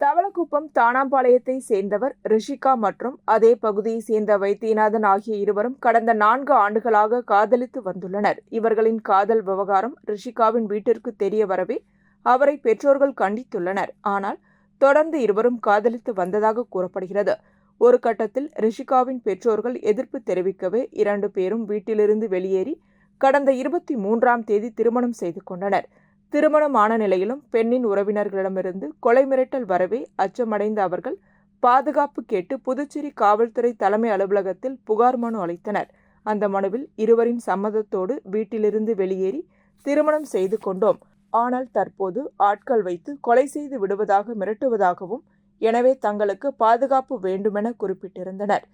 தவளக்குப்பம் தானாம்பாளையத்தை சேர்ந்தவர் ரிஷிகா மற்றும் அதே பகுதியை சேர்ந்த வைத்தியநாதன் ஆகிய இருவரும் கடந்த நான்கு ஆண்டுகளாக காதலித்து வந்துள்ளனர். இவர்களின் காதல் விவகாரம் ரிஷிகாவின் வீட்டிற்கு தெரிய வரவே அவரை பெற்றோர்கள் கண்டித்துள்ளனர். ஆனால் தொடர்ந்து இருவரும் காதலித்து வந்ததாக கூறப்படுகிறது. ஒரு கட்டத்தில் ரிஷிகாவின் பெற்றோர்கள் எதிர்ப்பு தெரிவிக்கவே இரண்டு பேரும் வீட்டிலிருந்து வெளியேறி கடந்த இருபத்தி மூன்றாம் தேதி திருமணம் செய்து கொண்டனர். திருமணமான நிலையிலும் பெண்ணின் உறவினர்களிடமிருந்து கொலை மிரட்டல் வரவே அச்சமடைந்த அவர்கள் பாதுகாப்பு கேட்டு புதுச்சேரி காவல்துறை தலைமை அலுவலகத்தில் புகார் மனு அளித்தனர். அந்த மனுவில் இருவரின் சம்மதத்தோடு வீட்டிலிருந்து வெளியேறி திருமணம் செய்து கொண்டோம். ஆனால் தற்போது ஆட்கள் வைத்து கொலை செய்து விடுவதாக மிரட்டுவதாகவும் எனவே தங்களுக்கு பாதுகாப்பு வேண்டுமென குறிப்பிட்டிருந்தனர்.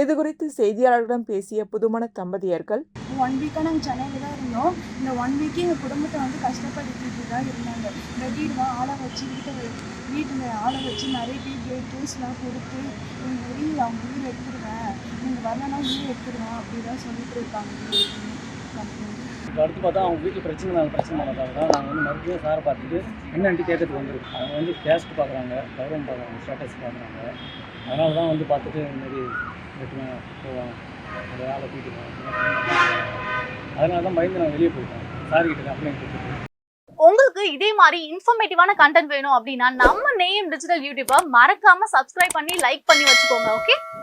இதுகுறித்து செய்தியாளர்களிடம் பேசிய புதுமண தம்பதியர்கள் ஒன் வீக்காக நாங்கள் சென்னையில் தான் இருந்தோம். இந்த ஒன் வீக்கு எங்கள் குடும்பத்தை வந்து கஷ்டப்படுத்திட்டு தான் இருந்தாங்க. வீடுலாம் ஆளை வச்சு வீட்டை வீட்டில் ஆளை வச்சு நிறைய பேர் கேஸ்லாம் கொடுத்து எங்கள் உயிர் அவங்க உயிர் எடுத்துருவேன் நீங்கள் வரலன்னா உயிர் எடுத்துருவேன் அப்படி தான் சொல்லிட்டு இருக்காங்க. இப்போ அடுத்து பார்த்தா அவங்க வீட்டில் பிரச்சனை நாங்கள் பிரச்சனை பண்ணதாக தான் நாங்கள் வந்து மறுபடியும் சாரை பார்த்துட்டு என்னன்ட்டு கேட்கறதுக்கு வந்துருக்கோம் அவங்க வந்து கேஸ்ட் பார்க்குறாங்க கௌரவம் பார்க்குறாங்க ஸ்டேட்டஸ் பார்க்குறாங்க. அதனால தான் வந்து பார்த்துட்டு இந்தமாரி வெட்டுவேன் போவாங்க. அந்த வேலை கூட்டிட்டு அதனால தான் பயந்து நான் வெளியே போயிட்டேன் சார் கிட்ட கம்ப்ளைண்ட் கொடுத்துருக்கேன் உங்களுக்கு இதே மாதிரி இன்ஃபர்மேட்டிவான கண்டென்ட் வேணும் அப்படின்னா நம்ம நேம் டிஜிட்டல் யூடியூப்பை மறக்காம சப்ஸ்கிரைப் பண்ணி லைக் பண்ணி வச்சுக்கோங்க ஓகே